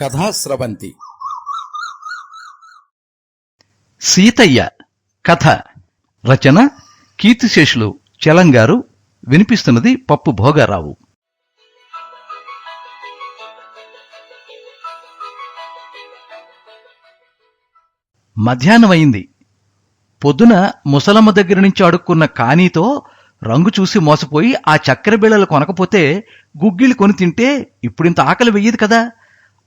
కథాస్రవంతి సీతయ్య కథ రచన కీర్తిశేషులు చలంగారు వినిపిస్తున్నది పప్పు భోగారావు. మధ్యాహ్నమైంది. పొద్దున ముసలమ్మ దగ్గర నుంచి అడుక్కున్న కానీతో రంగు చూసి మోసపోయి ఆ చక్కెర బిళ్ళలు కొనకపోతే గుగ్గిళ్ళు కొని తింటే ఇప్పుడింత ఆకలి వెయ్యదు కదా.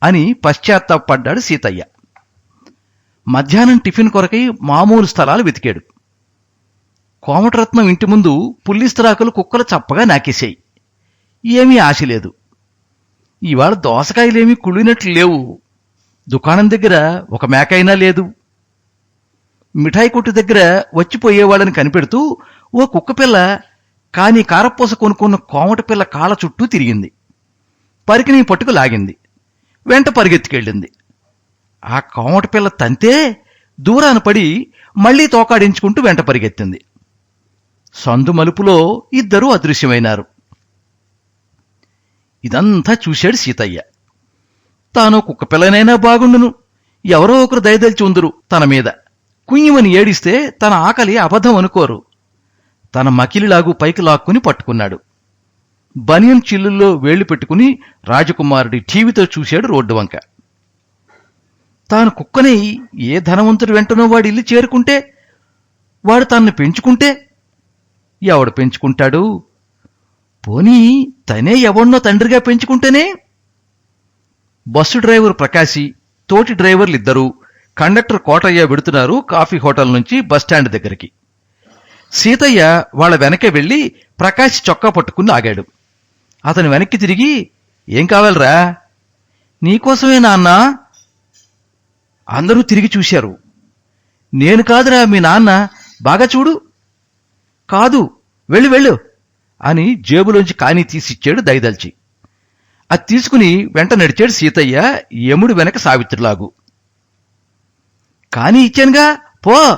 అని పశ్చాత్తాపడ్డాడు సీతయ్య. మధ్యాహ్నం టిఫిన్ కొరకై మామూలు స్థలాలు వెతికాడు. కోమటరత్నం ఇంటి ముందు పుల్లిస్తరాకులు కుక్కలు చప్పగా నాకేశాయి. ఏమీ ఆశ లేదు. ఇవాళ దోసకాయలేమీ కుళ్ళినట్లు లేవు. దుకాణం దగ్గర ఒక మేకైనా లేదు. మిఠాయి కొట్టు దగ్గర వచ్చిపోయేవాళ్ళని కనిపెడుతూ ఓ కుక్కపిల్ల కాని కారపూస కొనుక్కున్న కోమట పిల్ల కాళ్ళ చుట్టూ తిరిగింది. పరికిని పట్టుకు లాగింది. వెంట పరిగెత్తికెళ్ళింది. ఆ కోమట పిల్ల తంతే దూరాన పడి మళ్ళీ తోకాడించుకుంటూ వెంట పరిగెత్తింది. సందు మలుపులో ఇద్దరూ అదృశ్యమైనారు. ఇదంతా చూశాడు సీతయ్య. తాను కుక్క పిల్లనైనా బాగుండును. ఎవరో ఒకరు దయదలిచి ఉందరు తన మీద. కుయ్యమని ఏడిస్తే తన ఆకలి అబద్ధం అనుకోరు. తన మకిలిలాగు పైకి లాక్కుని పట్టుకున్నాడు. బనియన్ చిల్లుల్లో వేళ్ళు పెట్టుకుని రాజకుమారుడి టీవీతో చూశాడు రోడ్డు వంక. తాను కుక్కని ఏ ధనవంతుడు వెంటనో వాడి ఇల్లు చేరుకుంటే వాడు తనను పెంచుకుంటే ఎవడు పెంచుకుంటాడు? పోనీ తనే ఎవడినో తండ్రిగా పెంచుకుంటేనే? బస్సు డ్రైవర్ ప్రకాశి తోటి డ్రైవర్లిద్దరూ కండక్టర్ కోటయ్య పెడుతున్నారు కాఫీ హోటల్ నుంచి బస్టాండ్ దగ్గరికి. సీతయ్య వాళ్ళ వెనకే వెళ్ళి ప్రకాశ్ చొక్కా పట్టుకుని ఆగాడు. అతను వెనక్కి తిరిగి ఏం కావాలరా? నీకోసమే నాన్న? అందరూ తిరిగి చూశారు. నేను కాదురా మీ నాన్న. బాగా చూడు. కాదు. వెళ్ళు వెళ్ళు. అని జేబులోంచి కాని తీసిచ్చాడు దయదల్చి అది తీసుకుని వెంట నడిచాడు సీతయ్య యముడు వెనక సావిత్రిలాగు. కానీ ఇచ్చానుగా పో.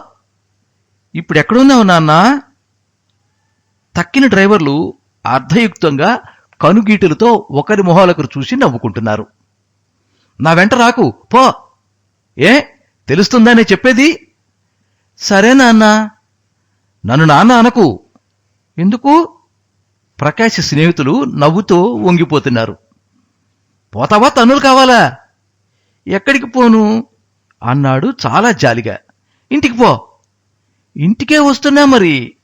ఇప్పుడు ఎక్కడున్నావు నాన్నా? తక్కిన డ్రైవర్లు అర్ధయుక్తంగా కనుగీటులతో ఒకరి మొహాలొకరు చూసి నవ్వుకుంటున్నారు. నా వెంట రాకు పో. ఏ తెలుస్తుందనే చెప్పేది? సరే నాన్న. నన్ను నాన్న అనకు. ఎందుకు? ప్రకాశ స్నేహితులు నవ్వుతూ వంగిపోతున్నారు. పోతావా తన్నులు కావాలా? ఎక్కడికి పోను? అన్నాడు చాలా జాలిగా. ఇంటికి పో. ఇంటికే వస్తున్నా మరి.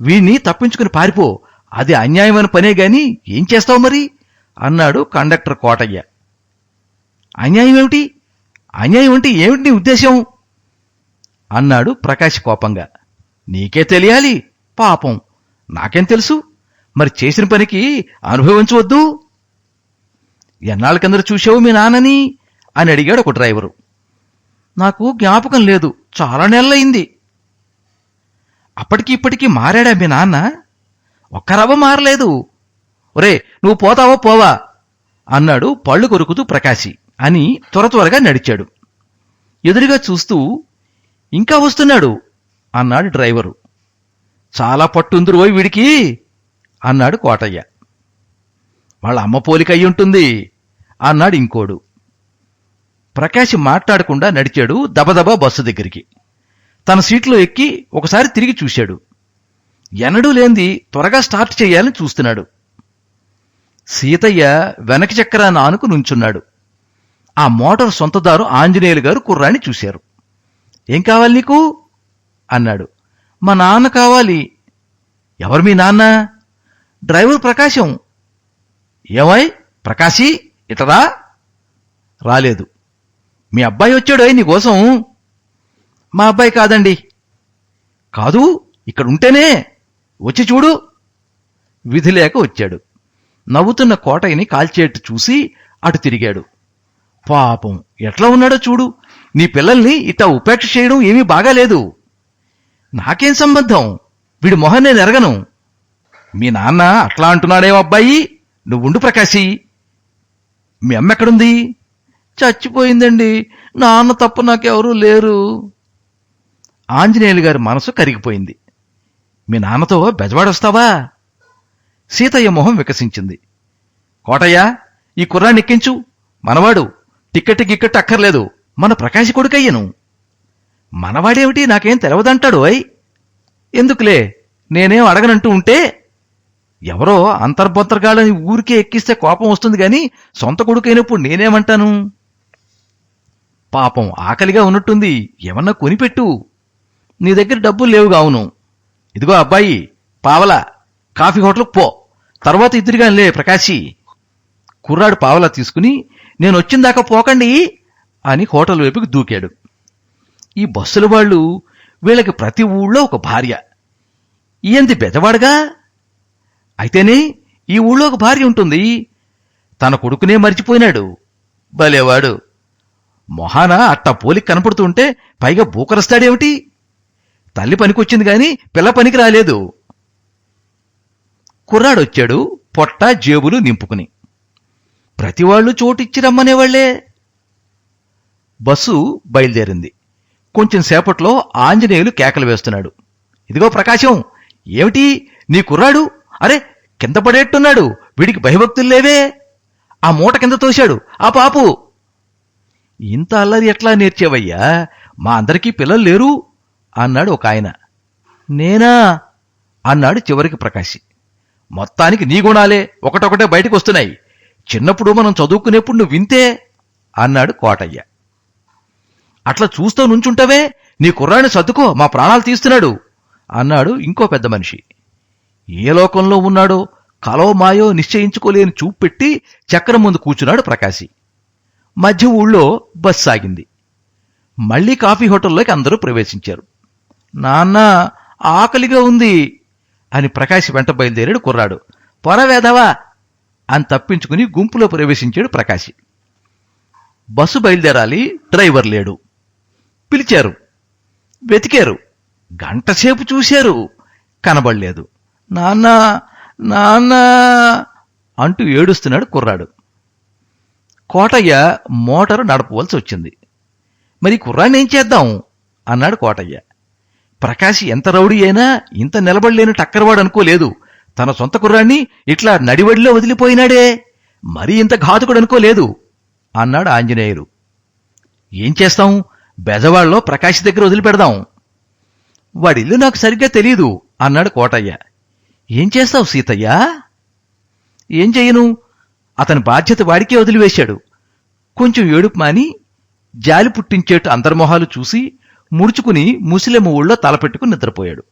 వీణ్ణి తప్పించుకుని పారిపో. అది అన్యాయమైన పనే గాని ఏం చేస్తావు మరి? అన్నాడు కండక్టర్ కోటయ్య. అన్యాయం ఏమిటి? అన్యాయం అంటే ఏమిటి నీ ఉద్దేశం అన్నాడు ప్రకాష్ కోపంగా. నీకే తెలియాలి పాపం. నాకేం తెలుసు? మరి చేసిన పనికి అనుభవించవద్దు. ఎన్నాళ్ళ కింద చూసావు మీ నాన్నని? అని అడిగాడు ఒక డ్రైవరు. నాకు జ్ఞాపకం లేదు చాలా నెలలైంది. అప్పటికి ఇప్పటికీ మారాడా మీ నాన్న? ఒక్క రవ్వ మారలేదు. ఒరే నువ్వు పోతావా పోవా? అన్నాడు పళ్ళు కొరుకుతూ ప్రకాశి అని త్వర త్వరగా నడిచాడు. ఎదురుగా చూస్తూ ఇంకా వస్తున్నాడు అన్నాడు డ్రైవరు. చాలా పట్టుందిరు పోయి వీడికి అన్నాడు కోటయ్య. వాళ్ళ అమ్మ పోలిక అయి ఉంటుంది అన్నాడు ఇంకోడు. ప్రకాశ్ మాట్లాడకుండా నడిచాడు దబదబా బస్సు దగ్గరికి. తన సీట్లో ఎక్కి ఒకసారి తిరిగి చూశాడు. ఎనడూ లేంది త్వరగా స్టార్ట్ చేయాలని చూస్తున్నాడు. సీతయ్య వెనక చక్రాన్ని ఆనుకు నుంచున్నాడు. ఆ మోటార్ సొంతదారు ఆంజనేయులు గారు కుర్రాన్ని చూశారు. ఏం కావాలి నీకు? అన్నాడు. మా నాన్న కావాలి. ఎవరు మీ నాన్న? డ్రైవర్ ప్రకాశం. ఏమై ప్రకాశీ ఇటరా రాలేదు. మీ అబ్బాయి వచ్చాడు నీకోసం మా అబ్బాయి కాదండి. కాదు ఇక్కడ ఉంటేనే. వచ్చి చూడు. విధి లేక వచ్చాడు. నవ్వుతున్న కోటయ్యని కాల్చేట్టు చూసి అటు తిరిగాడు. పాపం ఎట్లా ఉన్నాడో చూడు. నీ పిల్లల్ని ఇట్టా ఉపేక్ష చేయడం ఏమీ బాగాలేదు. నాకేం సంబంధం? వీడి మొహం నేను ఎరగను. మీ నాన్న అట్లా అంటున్నాడేమో అబ్బాయి. నువ్వుండు ప్రకాశి. మీ అమ్మ ఎక్కడుంది? చచ్చిపోయిందండి. నాన్న తప్ప నాకెవరూ లేరు. ఆంజనేయులు గారి మనసు కరిగిపోయింది. మీ నాన్నతో బెజవాడొస్తావా? సీతయ్య మొహం వికసించింది. కోటయ్య ఈ కుర్రాన్ని ఎక్కించు. మనవాడు టిక్కెట్ గిక్కెట్ అక్కర్లేదు. మన ప్రకాశ కొడుకయ్యను. మనవాడేమిటి నాకేం తెలవదంటాడు అయ్? ఎందుకులే? నేనేం అడగనంటూ ఉంటే? ఎవరో అంతర్బొంతరగాళ్ళని ఊరికే ఎక్కిస్తే కోపం వస్తుంది గాని సొంత కొడుకైనప్పుడు నేనేమంటాను? పాపం ఆకలిగా ఉన్నట్టుంది. ఏమన్నా కొనిపెట్టు నీ దగ్గర డబ్బులు లేవుగా అవును. ఇదిగో అబ్బాయి పావలా కాఫీ హోటల్కి పో. తర్వాత ఇద్దరిగానిలే ప్రకాశి. కుర్రాడు పావలా తీసుకుని నేను వచ్చిందాకా పోకండి అని హోటల్ వైపుకి దూకాడు. ఈ బస్సుల వాళ్ళు వీళ్ళకి ప్రతి ఊళ్ళో ఒక భార్య. ఈయంది బెదవాడుగా? అయితేనే ఈ ఊళ్ళో ఒక భార్య ఉంటుంది. తన కొడుకునే మర్చిపోయినాడు. భలేవాడు. మొహాన అట్టా పోలికి కనపడుతుంటే పైగా బూకరస్తాడేమిటి? తల్లి పనికొచ్చింది గాని పిల్ల పనికి రాలేదు. కుర్రాడొచ్చాడు పొట్ట జేబులు నింపుకుని. ప్రతివాళ్ళు చోటిచ్చి రమ్మనేవాళ్ళే. బస్సు బయలుదేరింది. కొంచెం సేపట్లో ఆంజనేయులు కేకలు వేస్తున్నాడు. ఇదిగో ప్రకాశం ఏమిటి? నీ కుర్రాడు? అరే కింద పడేట్టున్నాడు. వీడికి భయభక్తులు లేవే. ఆ మూట కింద తోశాడు. ఆ పాపు. ఇంత అల్లరి ఎట్లా నేర్చేవయ్యా? మా అందరికీ పిల్లలు లేరు. అన్నాడు ఒక ఆయన. నేనా? అన్నాడు చివరికి ప్రకాశి. మొత్తానికి నీ గుణాలే ఒకటొకటే బయటకు వస్తున్నాయి చిన్నప్పుడు మనం చదువుకునేప్పుడు నువ్వు వింతే? అన్నాడు కోటయ్య. అట్లా చూస్తూ నుంచుంటావే? నీ కుర్రాన్ని సర్దుకో మా ప్రాణాలు తీస్తున్నాడు. అన్నాడు ఇంకో పెద్ద మనిషి. ఏ లోకంలో ఉన్నాడో కలో మాయో నిశ్చయించుకోలేని చూపు పెట్టి చక్రం ముందు కూర్చున్నాడు ప్రకాశి. మధ్య ఊళ్ళో బస్ సాగింది మళ్ళీ కాఫీ హోటల్లోకి అందరూ ప్రవేశించారు. నాన్న ఆకలిగా ఉంది అని ప్రకాశ్ వెంట బయలుదేరాడు కుర్రాడు. పొరవేదవా అని తప్పించుకుని గుంపులో ప్రవేశించాడు ప్రకాశి. బస్సు బయలుదేరాలి డ్రైవర్ లేడు. పిలిచారు. వెతికారు. గంటసేపు చూశారు. కనబడలేదు. నాన్న నాన్న అంటూ ఏడుస్తున్నాడు కుర్రాడు. కోటయ్య మోటారు నడపవలసి వచ్చింది. మరి కుర్రాన్ని ఏం చేద్దాం? అన్నాడు కోటయ్య. ప్రకాశ్ ఎంత రౌడీ అయినా ఇంత నిలబడలేని టక్కరవాడు అనుకోలేదు. తన సొంత కుర్రాన్ని ఇట్లా నడివడిలో వదిలిపోయినాడే. మరీ ఇంత ఘాతుకుడు అనుకోలేదు అన్నాడు ఆంజనేయులు. ఏం చేస్తాం? బెజవాడలో ప్రకాశ్ దగ్గర వదిలిపెడదాం. వాడిల్లు నాకు సరిగ్గా తెలియదు అన్నాడు కోటయ్య. ఏం చేస్తావు సీతయ్య? ఏం చెయ్యను అతని బాధ్యత వాడికే వదిలివేశాడు. కొంచెం ఏడుపు మాని జాలి పుట్టించేట్టు అంతర్మొహాలు చూసి ముడుచుకుని ముసిలెమ్మ ఊళ్ళో తలపెట్టుకుని నిద్రపోయాడు.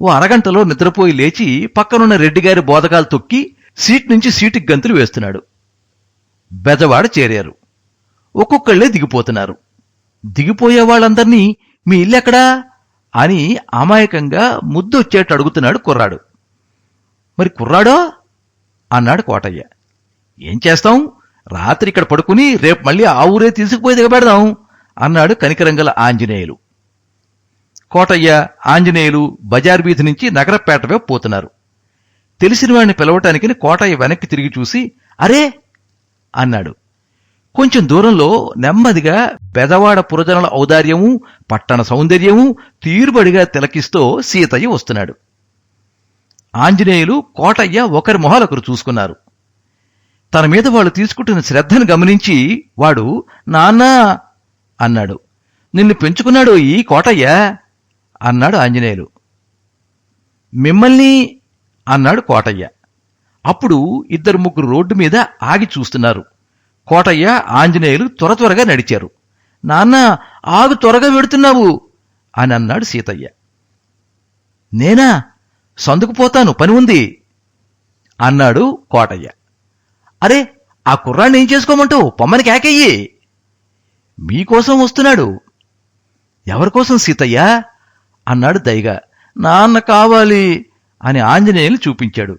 ఓ అరగంటలో నిద్రపోయి లేచి పక్కనున్న రెడ్డిగారి బోధకాలు తొక్కి సీట్ నుంచి సీటుకి గంతులు వేస్తున్నాడు. బెజవాడ చేరారు. ఒక్కొక్కళ్ళే దిగిపోతున్నారు. దిగిపోయే వాళ్ళందర్నీ మీ ఇల్లెక్కడా అని అమాయకంగా ముద్దు వచ్చేట్టు అడుగుతున్నాడు కుర్రాడు. మరి కుర్రాడో? అన్నాడు కోటయ్య. ఏం చేస్తాం? రాత్రి ఇక్కడ పడుకుని రేపు మళ్ళీ ఆ ఊరే తీసుకుపోయి దిగబెడదాం. అన్నాడు కనికరంగల ఆంజనేయులు. కోటయ్య ఆంజనేయులు బజార్ వీధి నుంచి నగరపేట వైపు పోతున్నారు. తెలిసిన వాడిని పిలవటానికి కోటయ్య వెనక్కి తిరిగి చూసి అరే! అన్నాడు. కొంచెం దూరంలో నెమ్మదిగా బెదవాడ పురజనుల ఔదార్యము పట్టణ సౌందర్యము తీరుబడిగా తిలకిస్తూ సీతయ్య వస్తున్నాడు. ఆంజనేయులు కోటయ్య ఒకరి మొహాలొకరు చూసుకున్నారు. తన మీద వాళ్ళు తీసుకుంటున్న శ్రద్ధను గమనించి వాడు నాన్నా అన్నాడు. నిన్ను పెంచుకున్నాడు ఈ కోటయ్య? అన్నాడు ఆంజనేయులు. మిమ్మల్ని? అన్నాడు కోటయ్య. అప్పుడు ఇద్దరు ముగ్గురు రోడ్డు మీద ఆగి చూస్తున్నారు. కోటయ్య ఆంజనేయులు త్వర త్వరగా నడిచారు. నాన్న ఆగు త్వరగా వెడుతున్నావు అని అన్నాడు సీతయ్య. నేనా? సందుకుపోతాను పని ఉంది అన్నాడు కోటయ్య. అరే ఆ కుర్రాన్ని ఏం చేసుకోమంటావు? పొమ్మని కేకయ్యి మీకోసం వస్తున్నాడు. ఎవరికోసం సీతయ్య? అన్నాడు దైగా నాన్న కావాలి అని ఆంజనేయులు చూపించాడు.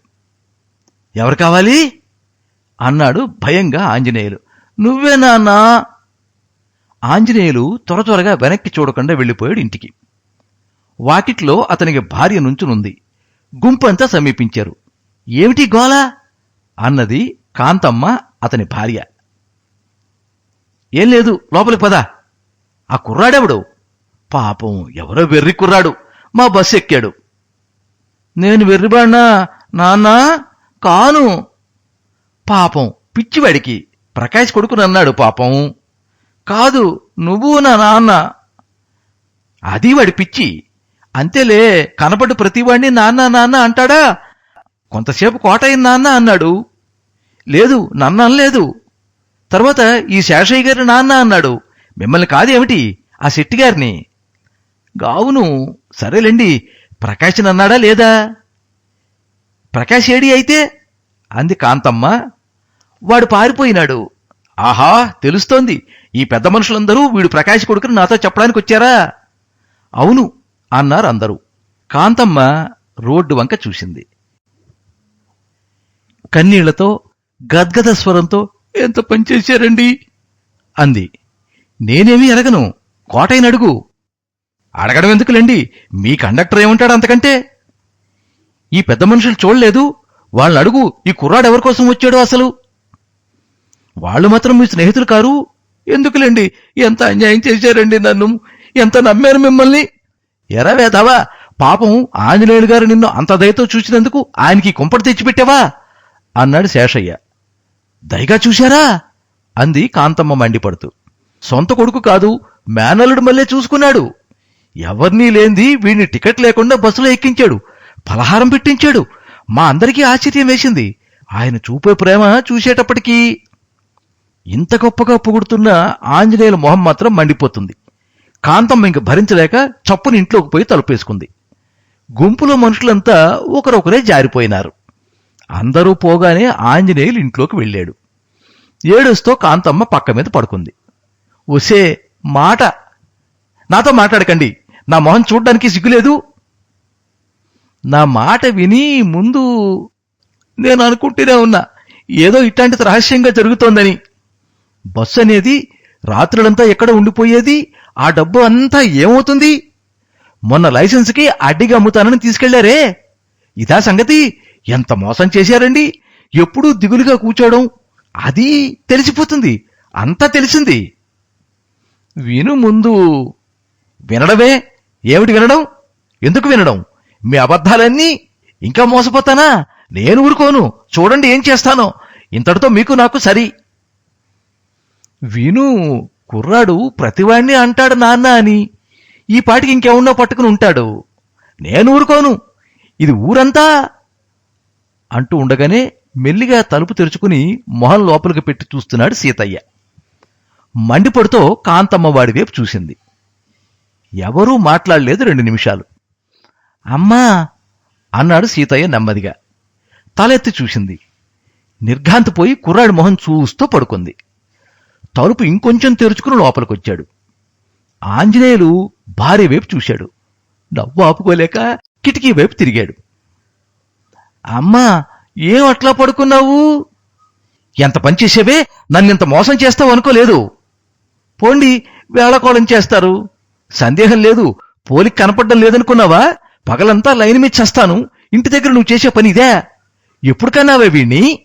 ఎవరు కావాలి? అన్నాడు భయంగా ఆంజనేయులు. నువ్వే నాన్నా. ఆంజనేయులు త్వర త్వరగా వెనక్కి చూడకుండా వెళ్ళిపోయాడు ఇంటికి. వాకిట్లో అతనికి భార్య నుంచునుంది. గుంపంతా సమీపించారు. ఏమిటి గోల? అన్నది కాంతమ్మ అతని భార్య. ఏం లేదు లోపలికి పద. ఆ కుర్రాడెవడు? పాపం ఎవరో వెర్రి కుర్రాడు. మా బస్సు ఎక్కాడు. నేను వెర్రిబాడినా నాన్నా కాను. పాపం పిచ్చివాడికి ప్రకాష్ కొడుకుని అన్నాడు పాపం. కాదు నువ్వు నా నాన్న. అది వాడి పిచ్చి. అంతేలే కనపడు ప్రతివాడిని నాన్న నాన్న అంటాడా? కొంతసేపు కోటయ్య నాన్న అన్నాడు. లేదు నన్నం లేదు తర్వాత ఈ శేషయ్య గారి నాన్న అన్నాడు. మిమ్మల్ని కాదేమిటి ఆ శెట్టిగారిని గావును సరేలేండి ప్రకాశన్ అన్నాడా లేదా? ప్రకాష్ ఏడి అయితే? అంది కాంతమ్మ. వాడు పారిపోయినాడు. ఆహా తెలుస్తోంది. ఈ పెద్ద మనుషులందరూ వీడు ప్రకాష్ కొడుకుని నాతో చెప్పడానికి వచ్చారా? అవును అన్నారు అందరూ. కాంతమ్మ రోడ్డు వంక చూసింది. కన్నీళ్ళతో గద్గద స్వరంతో ఎంత పనిచేశారండి అంది. నేనేమీ అడగను. కోటైన అడుగు. అడగడం ఎందుకులేండి? మీ కండక్టర్ ఏమంటాడు అంతకంటే? ఈ పెద్ద మనుషులు చూడలేదు. వాళ్ళని అడుగు ఈ కుర్రాడు ఎవరికోసం వచ్చాడు అసలు? వాళ్ళు మాత్రం మీ స్నేహితులు కారు. ఎందుకులేండి? ఎంత అన్యాయం చేశారండి నన్ను? ఎంత నమ్మారు మిమ్మల్ని? ఎరవేదావా పాపం ఆంజనేయుడు గారు నిన్ను అంత దయతో చూసినందుకు ఆయనకి కుంపటి తెచ్చిపెట్టావా? అన్నాడు శేషయ్య. దయగా చూశారా? అంది కాంతమ్మ మండిపడుతూ. సొంత కొడుకు కాదు మేనల్లుడు మళ్ళీ చూసుకున్నాడు. ఎవర్నీ లేంది వీడిని టికెట్ లేకుండా బస్సులో ఎక్కించాడు పలహారం పెట్టించాడు. మా అందరికీ ఆశ్చర్యం వేసింది. ఆయన చూపే ప్రేమ చూసేటప్పటికీ ఇంత గొప్పగా పొగుడుతున్న ఆంజనేయుల మొహం మాత్రం మండిపోతుంది. కాంతమ్మ ఇంక భరించలేక చప్పుని ఇంట్లోకి పోయి తలుపేసుకుంది. గుంపులో మనుషులంతా ఒకరొకరే జారిపోయినారు. అందరూ పోగానే ఆంజనేయులు ఇంట్లోకి వెళ్ళాడు. ఏడుస్తూ కాంతమ్మ పక్క మీద పడుకుంది. ఒసే మాట. నాతో మాట్లాడకండి. నా మొహం చూడ్డానికి సిగ్గులేదు. నా మాట విని ముందు నేను అనుకుంటూనే ఉన్నా ఏదో ఇట్లాంటిది రహస్యంగా జరుగుతోందని. బస్సు అనేది రాత్రులంతా ఎక్కడ ఉండిపోయేది? ఆ డబ్బు అంతా ఏమవుతుంది? మొన్న లైసెన్స్కి అడ్డిగా అమ్ముతానని తీసుకెళ్ళారే? ఇదా సంగతి? ఎంత మోసం చేశారండి? ఎప్పుడూ దిగులుగా కూర్చోవడం అది తెలిసిపోతుంది. అంతా తెలిసింది. విను ముందు. వినడమే? ఏమిటి వినడం? ఎందుకు వినడం? మీ అబద్ధాలన్నీ ఇంకా మోసపోతానా? నేను ఊరుకోను. చూడండి ఏం చేస్తానో. ఇంతటితో మీకు నాకు సరి. విను కుర్రాడు ప్రతివాణ్ణి అంటాడు నాన్న అని. ఈ పాటికి ఇంకేమున్నా పట్టుకుని ఉంటాడు. నేను ఊరుకోను. ఇది ఊరంతా అంటూ ఉండగానే మెల్లిగా తలుపు తెరుచుకుని మొహం లోపలికి పెట్టి చూస్తున్నాడు సీతయ్య. మండిపడుతో కాంతమ్మ వాడి వైపు చూసింది. ఎవరూ మాట్లాడలేదు రెండు నిమిషాలు. అమ్మా! అన్నాడు సీతయ్య నెమ్మదిగా. తలెత్తి చూసింది. నిర్ఘాంతపోయి కుర్రాడి మొహం చూస్తూ పడుకుంది. తలుపు ఇంకొంచెం తెరుచుకుని లోపలికొచ్చాడు. ఆంజనేయులు భార్య వైపు చూశాడు. నవ్వు ఆపుకోలేక కిటికీ వైపు తిరిగాడు. అమ్మా ఏం అట్లా పడుకున్నావు? ఎంత పని చేసేవే? నన్నింత మోసం చేస్తావు అనుకోలేదు. పోండి వేళకోళం చేస్తారు. సందేహం లేదు. పోలికి కనపడడం లేదనుకున్నావా? పగలంతా లైన్ మీద చేస్తాను. ఇంటి దగ్గర నువ్వు చేసే పని ఇదే. ఎప్పుడు కన్నావే వీణ్ణి?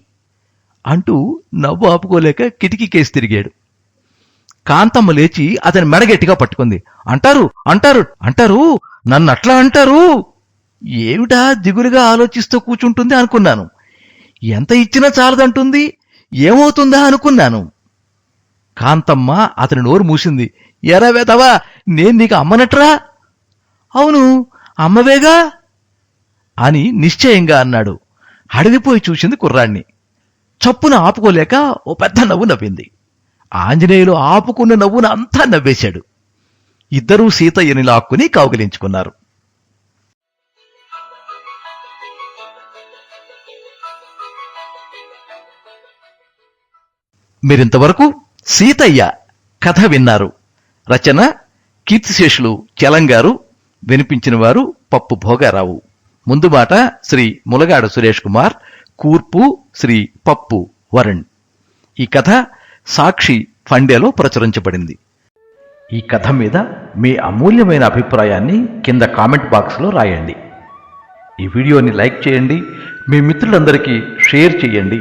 అంటూ నవ్వు ఆపుకోలేక కిటికీకేసి తిరిగాడు. కాంతమ్మ లేచి అతని మెడగట్టిగా పట్టుకుంది. అంటారు అంటారు అంటారు నన్ను అట్లా అంటారు? ఏమిటా దిగులుగా ఆలోచిస్తూ కూర్చుంటుంది అనుకున్నాను. ఎంత ఇచ్చినా చాలదంటుంది ఏమవుతుందా అనుకున్నాను. కాంతమ్మ అతని నోరు మూసింది. ఎరా నేను నీకు అమ్మనట్రా? అవును అమ్మవేగా? అని నిశ్చయంగా అన్నాడు. అడిగిపోయి చూసింది కుర్రాణ్ణి. చప్పున ఆపుకోలేక ఓ పెద్ద నవ్వు నవ్వింది. ఆంజనేయులు ఆపుకున్న నవ్వున అంతా నవ్వేశాడు. ఇద్దరూ సీతయ్యని లాక్కుని కౌగిలించుకున్నారు. మీరింతవరకు సీతయ్య కథ విన్నారు. రచన కీర్తిశేషులు చలంగారు వినిపించిన వారు పప్పు భోగారావు. ముందు మాట శ్రీ ములగాడ సురేష్ కుమార్ కూర్పు శ్రీ పప్పు వరుణ్. ఈ కథ సాక్షి ఫండేలో ప్రచురించబడింది. ఈ కథ మీద మీ అమూల్యమైన అభిప్రాయాన్ని కింద కామెంట్ బాక్స్లో రాయండి. ఈ వీడియోని లైక్ చేయండి మీ మిత్రులందరికీ షేర్ చేయండి.